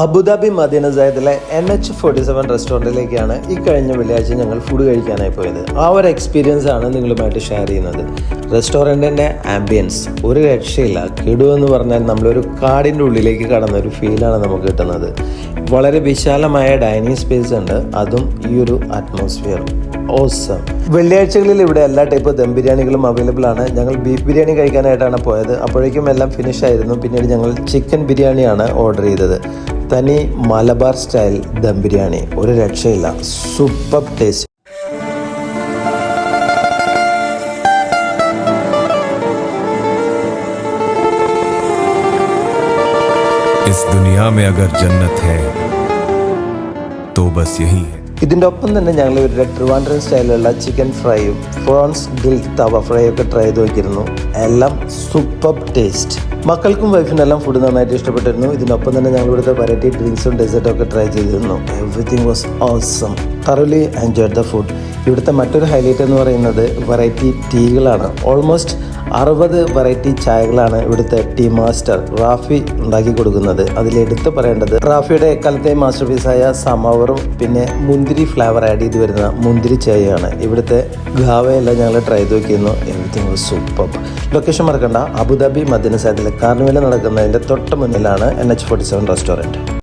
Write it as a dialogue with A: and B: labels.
A: Abu Dhabi Medina സൈദിലെ N H forty seven റെസ്റ്റോറന്റിലേക്കാണ് ഈ കഴിഞ്ഞ വെള്ളിയാഴ്ച ഞങ്ങൾ ഫുഡ് കഴിക്കാനായി പോയത്. ആ ഒരു എക്സ്പീരിയൻസ് ആണ് നിങ്ങളുമായിട്ട് ഷെയർ ചെയ്യുന്നത്. റെസ്റ്റോറന്റിന്റെ ആംബിയൻസ് ഒരു രക്ഷയില്ല കിടു എന്ന് പറഞ്ഞാൽ നമ്മളൊരു കാടിന്റെ ഉള്ളിലേക്ക് കടന്ന ഒരു ഫീലാണ് നമുക്ക് കിട്ടുന്നത്. വളരെ വിശാലമായ ഡൈനിങ് സ്പേസ് ഉണ്ട്. അതും ഈ ഒരു അറ്റ്മോസ്ഫിയർ ഓസം വെള്ളിയാഴ്ചകളിൽ ഇവിടെ എല്ലാ ടൈപ്പ് ദം ബിരിയാണികളും അവൈലബിൾ ആണ്. ഞങ്ങൾ ബീഫ് ബിരിയാണി കഴിക്കാനായിട്ടാണ് പോയത്. അപ്പോഴേക്കും എല്ലാം ഫിനിഷ് ആയിരുന്നു. പിന്നീട് ഞങ്ങൾ ചിക്കൻ ബിരിയാണിയാണ് ഓർഡർ ചെയ്തത്. തനി മലബാർ സ്റ്റൈൽ ദം ബിരിയാണി. ഒരു രക്ഷയില്ല. Super taste.
B: ഇതിന്റെ അഗർ ഹൈ തോ ബസ്
A: യഹി ഒപ്പം തന്നെ ഞങ്ങൾ ഇവരുടെ ട്രിവാൻഡ്രം സ്റ്റൈലുള്ള ചിക്കൻ ഫ്രൈയും ഫ്രോൺസ് ഗ്രിൽ തവ ഫ്രൈ ഒക്കെ ട്രൈ ചെയ്ത് നോക്കിയിരുന്നു. എല്ലാം സൂപ്പർ ടേസ്റ്റ്. മക്കൾക്കും വൈഫിനെല്ലാം ഫുഡ് നന്നായിട്ട് ഇഷ്ടപ്പെട്ടിരുന്നു. ഇതിനൊപ്പം തന്നെ ഞങ്ങൾ ഇവിടുത്തെ വെറൈറ്റി ഡ്രിങ്ക്സും ഡെസേർട്ടും ഒക്കെ ട്രൈ ചെയ്തിരുന്നു. Everything was awesome thoroughly enjoy the food ഇവിടുത്തെ മറ്റൊരു ഹൈലൈറ്റ് എന്ന് പറയുന്നത് വെറൈറ്റി ടീകളാണ് ഓൾമോസ്റ്റ് അറുപത് വെറൈറ്റി ചായകളാണ് ഇവിടുത്തെ ടീ മാസ്റ്റർ റാഫി ഉണ്ടാക്കി കൊടുക്കുന്നത്. അതിലെടുത്ത് പറയേണ്ടത് റാഫിയുടെ എക്കാലത്തെ മാസ്റ്റർ പീസായ സമവറും പിന്നെ മുന്തിരി ഫ്ലേവർ ആഡ് ചെയ്ത് വരുന്ന മുന്തിരി ചായയാണ്. ഇവിടുത്തെ ഗാവയെല്ലാം ഞങ്ങൾ ട്രൈ ചെയ്ത് നോക്കിയിരുന്നു. എവറിത്തിങ് സൂപ്പർ ലൊക്കേഷൻ മറക്കണ്ട. അബുദാബി മദീന സൈഡിലെ കാർണിവൽ നടക്കുന്നതിന്റെ തൊട്ട് മുന്നിലാണ് N H forty seven restaurant